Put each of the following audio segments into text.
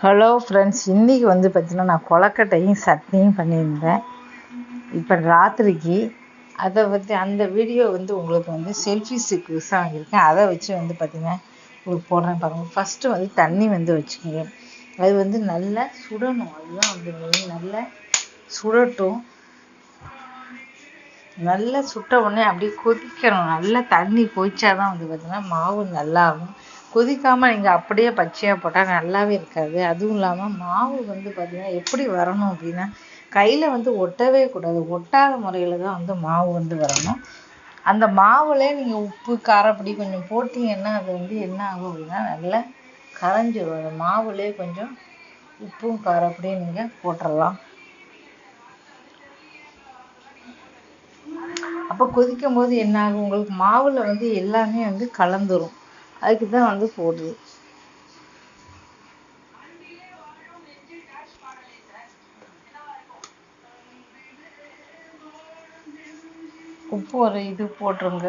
Hello friends இன்றைக்கி வந்து பார்த்திங்கன்னா நான் கொழக்கட்டையும் சட்னியும் பண்ணியிருந்தேன். இப்போ ராத்திரிக்கு அதை பற்றி அந்த வீடியோ வந்து உங்களுக்கு வந்து செல்ஃபி ஸ்டிக் விஷம் வாங்கியிருக்கேன். அதை வச்சு வந்து பார்த்திங்கன்னா உங்களுக்கு போடுறேன் பாருங்கள் ஃபஸ்ட்டு வந்து தண்ணி வந்து வச்சுக்கோங்க. அது வந்து நல்லா சுடணும். அதுதான் வந்து நல்லா சுடட்டும். நல்லா சுட்ட உடனே அப்படியே கொதிக்கணும். நல்லா தண்ணி கொதிச்சாதான் வந்து பார்த்திங்கன்னா மாவு நல்லாகும் கொதிக்காமல் நீங்கள் அப்படியே பச்சையாக போட்டால் நல்லாவே இருக்காது. அதுவும் இல்லாமல் மாவு வந்து பார்த்திங்கன்னா எப்படி வரணும் அப்படின்னா கையில் வந்து ஒட்டவே கூடாது. ஒட்டாத முறையில் தான் வந்து மாவு வந்து வரணும். அந்த மாவில் நீங்கள் உப்பு காரப்பொடி கொஞ்சம் போட்டிங்கன்னா அது வந்து என்ன ஆகும் அப்படின்னா நல்லா கரைஞ்சிரும் அந்த மாவுலே கொஞ்சம் உப்பும் காரப்பொடியும் நீங்கள் போட்டுடலாம் அப்போ கொதிக்கும் போது என்ன ஆகும்? உங்களுக்கு மாவில் வந்து எல்லாமே வந்து கலந்துரும். அதுக்கு தான் வந்து போடுது. உப்பு ஒரு இது போட்டுருங்க.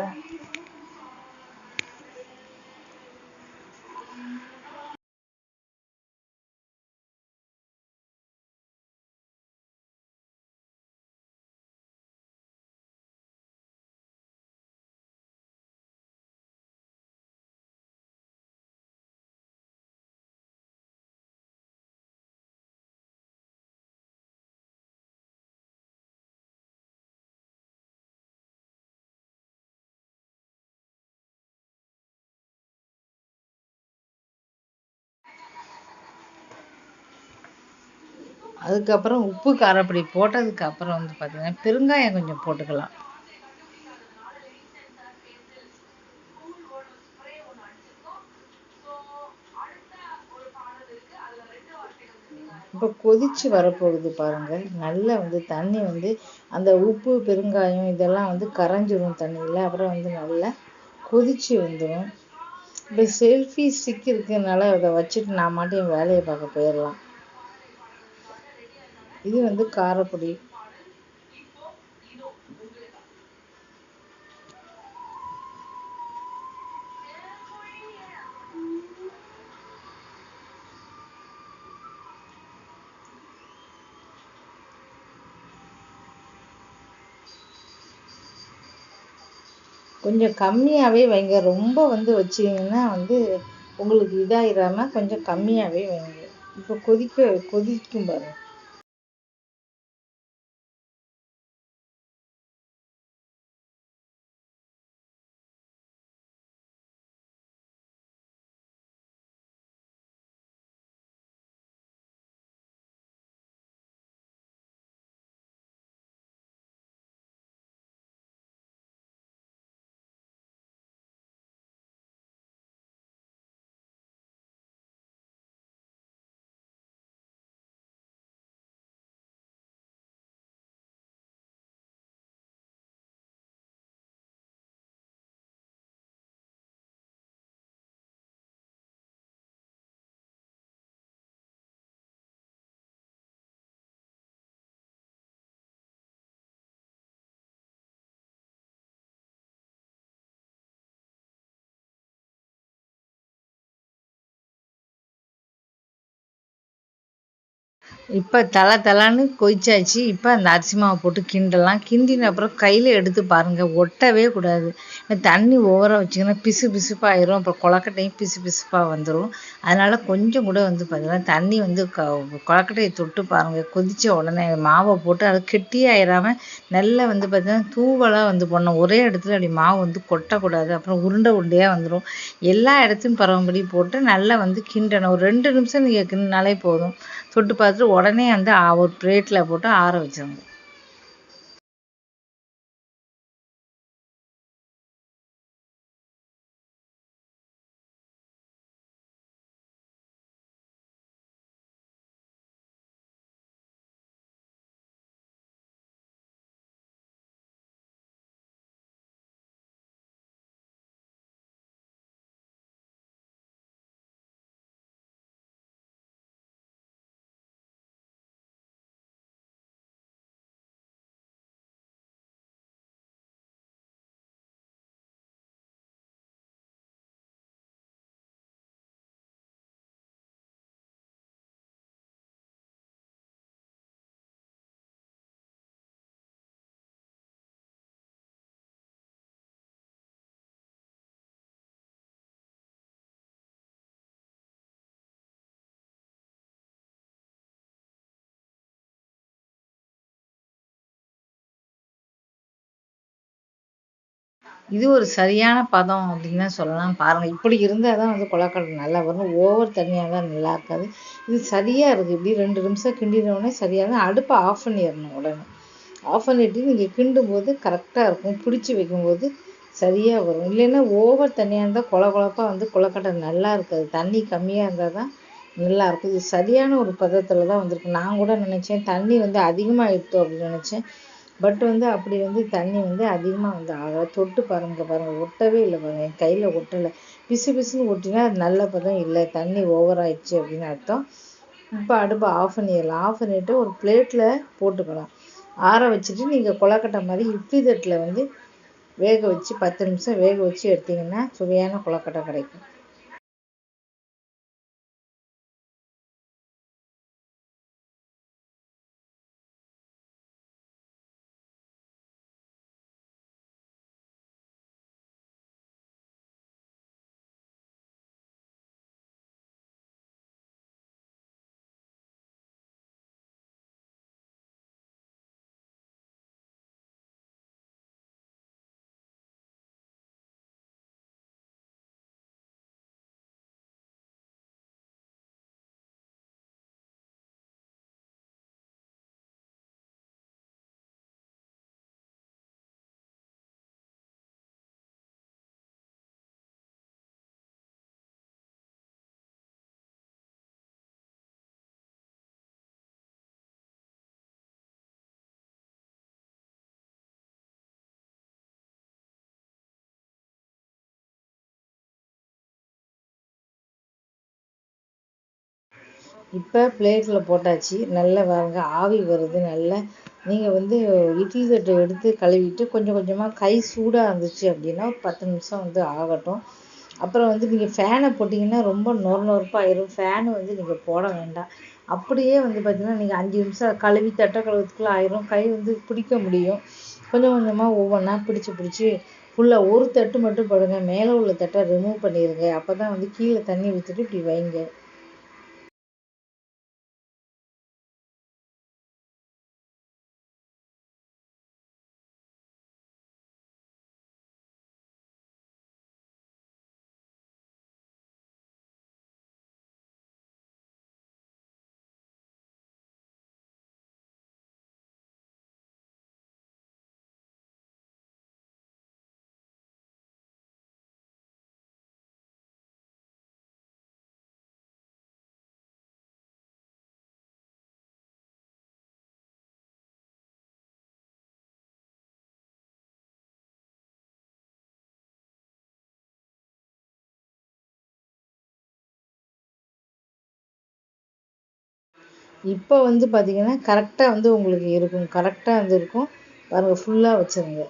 அதுக்கப்புறம் உப்பு காரப்பொடி போட்டதுக்கு அப்புறம் வந்து பார்த்திங்கன்னா பெருங்காயம் கொஞ்சம் போட்டுக்கலாம். இப்போ கொதித்து வரப்போகுது பாருங்கள் நல்லா வந்து தண்ணி வந்து அந்த உப்பு பெருங்காயம் இதெல்லாம் வந்து கரைஞ்சிரும் தண்ணியில். அப்புறம் வந்து நல்லா கொதிச்சு வந்துடும் இப்போ செல்ஃபி ஸ்டிக் இருக்கிறதுனால அதை வச்சுட்டு நான் மாட்டேன் வேலையை பார்க்க போயிடலாம். இது வந்து காரப்பொடி. கொஞ்சம் கம்மியாகவே வைங்க. ரொம்ப வந்து வச்சிங்கன்னா வந்து உங்களுக்கு இதாகிடாமல் கொஞ்சம் கம்மியாகவே வைங்க. இப்போ கொதிக்க கொதிக்கும் பாருங்கள் இப்போ தலை தலைன்னு கொதிச்சாச்சு இப்போ அந்த அரிசி மாவை போட்டு கிண்டலாம். கிண்டின அப்புறம் கையில் எடுத்து பாருங்கள் ஒட்டவே கூடாது. தண்ணி ஓவராக வச்சிங்கன்னா பிசு பிசுப்பாயிரும். அப்புறம் கொழக்கட்டையும் பிசு பிசுப்பாக வந்துடும் அதனால் கொஞ்சம் கூட வந்து பார்த்திங்கன்னா தண்ணி வந்து க கொழக்கட்டையை தொட்டு பாருங்கள் கொதித்த உடனே மாவை போட்டு அது கெட்டியாயிராமல் நல்லா வந்து பார்த்திங்கன்னா தூவலாக வந்து போடணும். ஒரே இடத்துல அப்படி மாவு வந்து கொட்டக்கூடாது. அப்புறம் உருண்டை உருண்டையாக வந்துடும் எல்லா இடத்தையும் பரவும்படி போட்டு நல்லா வந்து கிண்டணும். ஒரு ரெண்டு நிமிஷம் நீங்கள் கிண்டினாலே போதும். சுட்டு பார்த்துட்டு உடனே வந்து ஒரு பிளேட்டில் போட்டு ஆற வச்சிருங்க இது ஒரு சரியான பதம் அப்படின்னு தான் சொல்லலாம். பாருங்கள் இப்படி இருந்தால் தான் வந்து கொலக்கட்டை நல்லா வரும். ஓவர் தண்ணியாக தான் நல்லா இருக்காது. இது சரியாக இருக்குது இப்படி ரெண்டு நிமிஷம் கிண்டினோடனே சரியாக தான் அடுப்பை ஆஃப் பண்ணிடணும் உடனே. ஆஃப் பண்ணிவிட்டு நீங்கள் கிண்டும் போது கரெக்டாக இருக்கும். பிடிச்சி வைக்கும்போது சரியாக வரும். இல்லைன்னா ஓவர் தண்ணியாக இருந்தால் கொல கொலப்பாக வந்து கொலக்கட்டை நல்லா இருக்காது. தண்ணி கம்மியாக இருந்தால் தான் நல்லா இருக்கும். இது சரியான ஒரு பதத்தில் தான் வந்திருக்கு. நான் கூட நினச்சேன் தண்ணி வந்து அதிகமாக எடுத்தோம் அப்படின்னு நினச்சேன். பட் வந்து அப்படி வந்து தண்ணி வந்து அதிகமாக வந்து ஆகலை தொட்டு பாருங்க பாருங்கள் ஒட்டவே இல்லை பாருங்கள் என் கையில் ஒட்டலை. பிசு பிசுன்னு ஒட்டினா அது நல்ல பதம் இல்லை. தண்ணி ஓவர் ஆயிடுச்சு அப்படின்னு அர்த்தம். இப்போ அடுப்பை ஆஃப் பண்ணிடலாம். ஆஃப் பண்ணிவிட்டு ஒரு பிளேட்டில் போட்டுக்கலாம். ஆற வச்சுட்டு நீங்கள் கொலக்கட்டை மாதிரி இட்லி தட்டில் வந்து வேக வச்சு பத்து நிமிஷம் வேக வச்சு எடுத்திங்கன்னா சுவையான கொலக்கட்டை கிடைக்கும். இப்போ பிளேட்டில் போட்டாச்சு. நல்லா பாருங்க ஆவி வருது நல்லா. நீங்கள் வந்து இட்லி தட்டை எடுத்து கழுவிட்டு கொஞ்சம் கொஞ்சமாக கை சூடாக இருந்துச்சு அப்படின்னா ஒரு பத்து நிமிஷம் வந்து ஆகட்டும். அப்புறம் வந்து நீங்கள் ஃபேனை போட்டிங்கன்னா ரொம்ப நொறு நொறுப்பாயிரும் ஃபேனு வந்து நீங்கள் போட வேண்டாம். அப்படியே வந்து பார்த்திங்கன்னா நீங்கள் அஞ்சு நிமிஷம் கழுவி தட்டை கழுவுறதுக்குள்ளே ஆயிரும். கை வந்து பிடிக்க முடியும். கொஞ்சம் கொஞ்சமாக ஒவ்வொன்றா பிடிச்சி பிடிச்சி ஃபுல்லாக ஒரு தட்டு மட்டும் போடுங்க. மேலே உள்ள தட்டை ரிமூவ் பண்ணிடுங்க அப்போ தான் வந்து கீழே தண்ணி ஊற்றிட்டு இப்படி வைங்க. இப்போ வந்து பார்த்திங்கன்னா கரெக்டாக வந்து உங்களுக்கு இருக்கும். கரெக்டாக வந்து இருக்கும். பாருங்கள் ஃபுல்லாக வச்சுருங்க.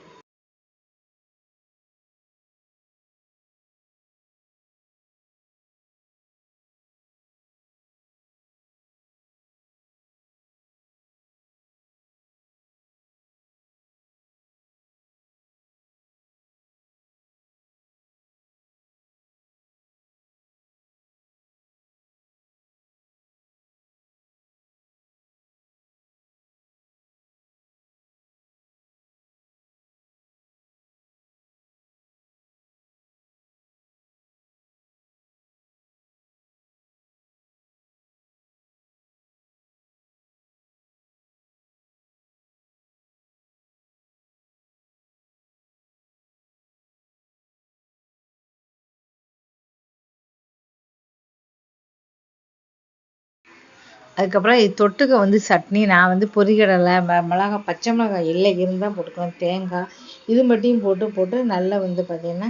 அதுக்கப்புறம் இது தொட்டுக்க வந்து சட்னி நான் வந்து பொரிகடலை ம மிளகா பச்சை மிளகாய் இல்லை இருந்தால் போட்டுக்கலாம். தேங்காய் இது மட்டும் போட்டு போட்டு நல்லா வந்து பார்த்திங்கன்னா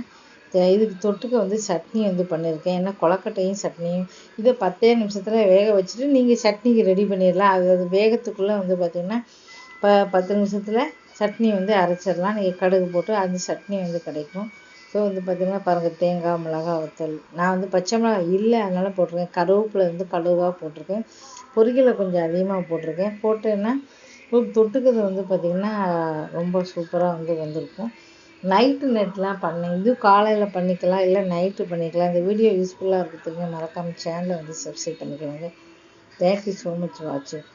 இதுக்கு தொட்டுக்க வந்து சட்னி வந்து பண்ணியிருக்கேன். ஏன்னா கொழக்கட்டையும் சட்னியும் இதை பத்தே நிமிஷத்தில் வேக வச்சுட்டு நீங்கள் சட்னிக்கு ரெடி பண்ணிடலாம். அது அது வேகத்துக்குள்ளே வந்து பார்த்திங்கன்னா ப பத்து நிமிஷத்தில் சட்னி வந்து அரைச்சிடலாம். நீங்கள் கடுகு போட்டு அந்த சட்னி வந்து கிடைக்கும். ஸோ வந்து பார்த்திங்கன்னா பாருங்கள் தேங்காய் மிளகாய் வத்தல். நான் வந்து பச்சை மிளகாய் இல்லை அதனால் போட்டிருக்கேன். கருவேப்பிலை வந்து கழுவாக போட்டிருக்கேன். பொரிகளை கொஞ்சம் அதிகமாக போட்டிருக்கேன். போட்டேன்னா தொட்டுக்கிறது வந்து பார்த்திங்கன்னா ரொம்ப சூப்பராக வந்து வந்திருக்கும். நைட்டு நெட்லாம் பண்ணேன். இது காலையில் பண்ணிக்கலாம் இல்லை நைட்டு பண்ணிக்கலாம். இந்த வீடியோ யூஸ்ஃபுல்லாக இருக்கிறதுக்கு மறக்காமல் சேனலை வந்து சப்ஸ்கிரைப் பண்ணிக்கோங்க. தேங்க்யூ ஸோ மச் வாட்சிங்